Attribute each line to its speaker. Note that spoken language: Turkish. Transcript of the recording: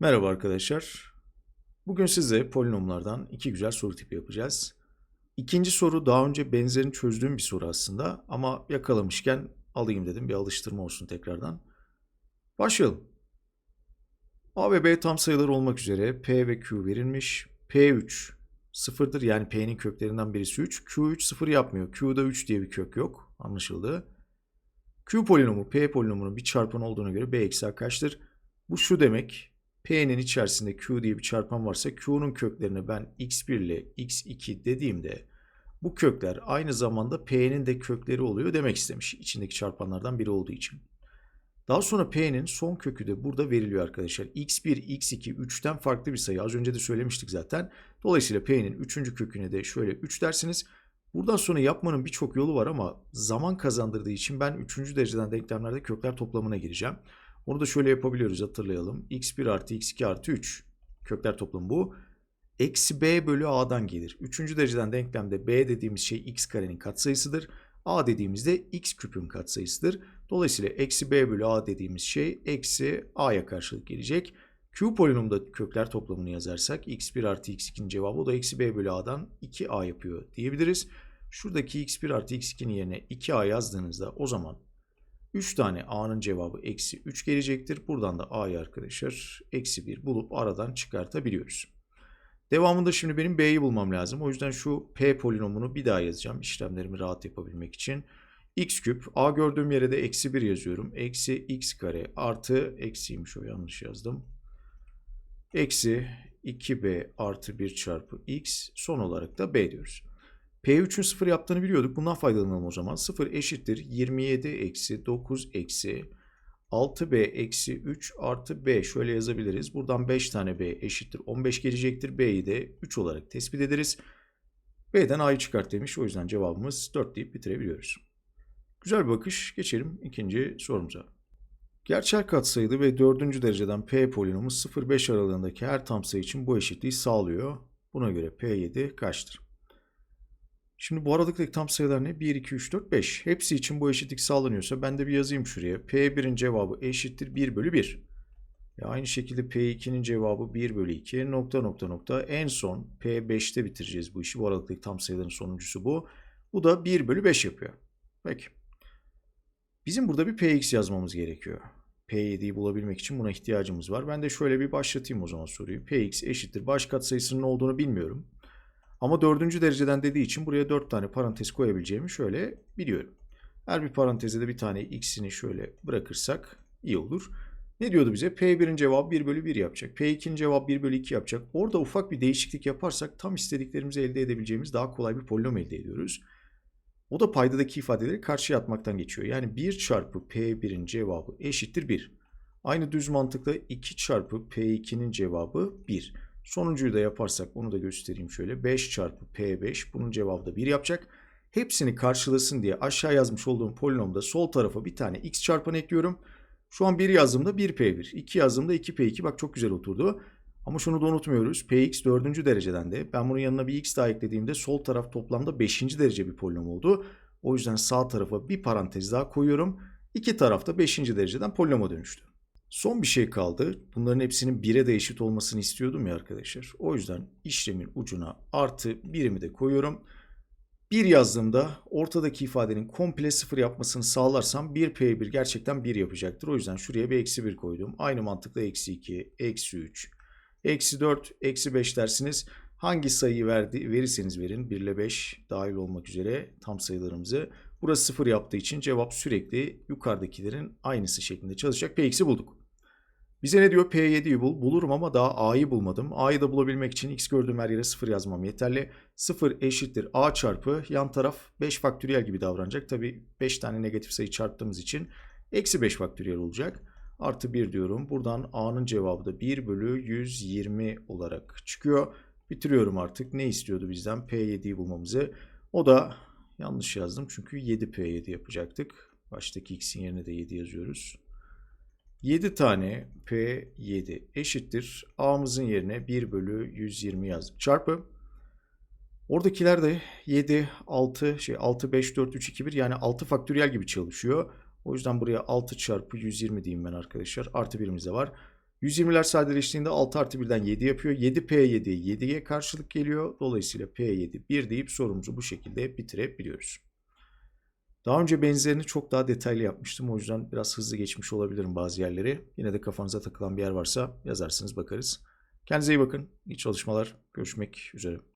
Speaker 1: Merhaba arkadaşlar. Bugün size polinomlardan iki güzel soru tipi yapacağız. İkinci soru daha önce benzerini çözdüğüm bir soru aslında ama yakalamışken alayım dedim bir alıştırma olsun tekrardan. Başlayalım. A ve B tam sayılar olmak üzere P ve Q verilmiş. P3 sıfırdır yani P'nin köklerinden birisi 3. Q3 sıfır yapmıyor. Q'da 3 diye bir kök yok. Anlaşıldı. Q polinomu P polinomunun bir çarpanı olduğuna göre B eksi A kaçtır? Bu şu demek. P'nin içerisinde Q diye bir çarpan varsa Q'nun köklerine ben x1 ile x2 dediğimde bu kökler aynı zamanda P'nin de kökleri oluyor demek istemiş. içindeki çarpanlardan biri olduğu için. Daha sonra P'nin son kökü de burada veriliyor arkadaşlar. x1, x2 3'ten farklı bir sayı. Az önce de söylemiştik zaten. Dolayısıyla P'nin 3. köküne de şöyle 3 dersiniz. Buradan sonra yapmanın birçok yolu var ama zaman kazandırdığı için ben 3. dereceden denklemlerde kökler toplamına gireceğim. Onu da şöyle yapabiliyoruz hatırlayalım. x1 artı x2 artı 3 kökler toplamı bu. Eksi b bölü a'dan gelir. Üçüncü dereceden denklemde b dediğimiz şey x karenin katsayısıdır. a dediğimizde x küpün katsayısıdır. Dolayısıyla eksi b bölü a dediğimiz şey eksi a'ya karşılık gelecek. Q polinomda kökler toplamını yazarsak x1 artı x2'nin cevabı o da eksi b bölü a'dan 2a yapıyor diyebiliriz. Şuradaki x1 artı x2'nin yerine 2a yazdığınızda o zaman 3 tane a'nın cevabı eksi 3 gelecektir. Buradan da a'yı arkadaşlar eksi 1 bulup aradan çıkartabiliyoruz. Devamında şimdi benim b'yi bulmam lazım. O yüzden şu p polinomunu bir daha yazacağım işlemlerimi rahat yapabilmek için. x küp a gördüğüm yere de eksi 1 yazıyorum. Eksi x kare artı eksiymiş o yanlış yazdım. Eksi 2b artı 1 çarpı x son olarak da b diyoruz. P3'ün 0 yaptığını biliyorduk. Bundan faydalanalım o zaman. 0 eşittir 27 eksi 9 eksi 6b eksi 3 artı b şöyle yazabiliriz. Buradan 5 tane b eşittir 15 gelecektir. b'yi de 3 olarak tespit ederiz. b'den a'yı çıkart demiş. O yüzden cevabımız 4 deyip bitirebiliyoruz. Güzel bir bakış. Geçelim ikinci sorumuza. Gerçel katsayılı ve dördüncü dereceden p polinomu 0-5 aralığındaki her tam sayı için bu eşitliği sağlıyor. Buna göre p7 kaçtır? Şimdi bu aralıktaki tam sayılar ne? 1, 2, 3, 4, 5. Hepsi için bu eşitlik sağlanıyorsa ben de bir yazayım şuraya. P1'in cevabı eşittir 1 bölü 1. Ya aynı şekilde P2'nin cevabı 1 bölü 2 nokta nokta nokta. En son P5'te bitireceğiz bu işi. Bu aralıktaki tam sayıların sonuncusu bu. Bu da 1 bölü 5 yapıyor. Peki. Bizim burada bir Px yazmamız gerekiyor. P7'yi bulabilmek için buna ihtiyacımız var. Ben de şöyle bir başlatayım o zaman soruyu. Px eşittir. Baş katsayısının olduğunu bilmiyorum. Ama dördüncü dereceden dediği için buraya dört tane parantez koyabileceğimi şöyle biliyorum. Her bir paranteze de bir tane x'ini şöyle bırakırsak iyi olur. Ne diyordu bize? P1'in cevabı 1 bölü 1 yapacak. P2'nin cevabı 1 bölü 2 yapacak. Orada ufak bir değişiklik yaparsak tam istediklerimizi elde edebileceğimiz daha kolay bir polinom elde ediyoruz. O da paydadaki ifadeleri karşıya atmaktan geçiyor. Yani 1 çarpı P1'in cevabı eşittir 1. Aynı düz mantıkla 2 çarpı P2'nin cevabı 1. Sonuncuyu da yaparsak onu da göstereyim şöyle. 5 çarpı P5 bunun cevabı da 1 yapacak. Hepsini karşılasın diye aşağı yazmış olduğum polinomda sol tarafa bir tane x çarpanı ekliyorum. Şu an 1 yazdığımda 1P1, 2 yazdığımda 2P2 bak çok güzel oturdu. Ama şunu da unutmuyoruz. Px 4. dereceden de ben bunun yanına bir x daha eklediğimde sol taraf toplamda 5. derece bir polinom oldu. O yüzden sağ tarafa bir parantez daha koyuyorum. İki tarafta 5. dereceden polinoma dönüştü. Son bir şey kaldı. Bunların hepsinin 1'e de eşit olmasını istiyordum ya arkadaşlar. O yüzden işlemin ucuna artı birimi de koyuyorum. 1 yazdığımda ortadaki ifadenin komple 0 yapmasını sağlarsam 1P1 gerçekten 1 yapacaktır. O yüzden şuraya bir eksi 1 koydum. Aynı mantıkla eksi 2, eksi 3, eksi 4, eksi 5 dersiniz. Hangi sayıyı verdi, verirseniz verin 1 ile 5 dahil olmak üzere tam sayılarımızı. Burası 0 yaptığı için cevap sürekli yukarıdakilerin aynısı şeklinde çalışacak. Px'i bulduk. Bize ne diyor? P7'yi bul. Bulurum ama daha A'yı bulmadım. A'yı da bulabilmek için X gördüğüm her yere 0 yazmam yeterli. 0 eşittir A çarpı yan taraf 5 faktöriyel gibi davranacak. Tabi 5 tane negatif sayı çarptığımız için eksi 5 faktöriyel olacak. Artı 1 diyorum. Buradan A'nın cevabı da 1 bölü 120 olarak çıkıyor. Bitiriyorum artık. Ne istiyordu bizden? P7'yi bulmamızı. O da yanlış yazdım çünkü 7P7 yapacaktık. Baştaki X'in yerine de 7 yazıyoruz. 7 tane P7 eşittir. A'mızın yerine 1 bölü 120 yazdık. Çarpı. Oradakiler de 7, 6, şey 6, 5, 4, 3, 2, 1 yani 6 faktöriyel gibi çalışıyor. O yüzden buraya 6 çarpı 120 diyeyim ben arkadaşlar. Artı birimiz de var. 120'ler sadeleştiğinde 6 artı 1'den 7 yapıyor. 7P7 7'ye karşılık geliyor. Dolayısıyla P7 1 deyip sorumuzu bu şekilde bitirebiliyoruz. Daha önce benzerini çok daha detaylı yapmıştım. O yüzden biraz hızlı geçmiş olabilirim bazı yerleri. Yine de kafanıza takılan bir yer varsa yazarsınız bakarız. Kendinize iyi bakın. İyi çalışmalar. Görüşmek üzere.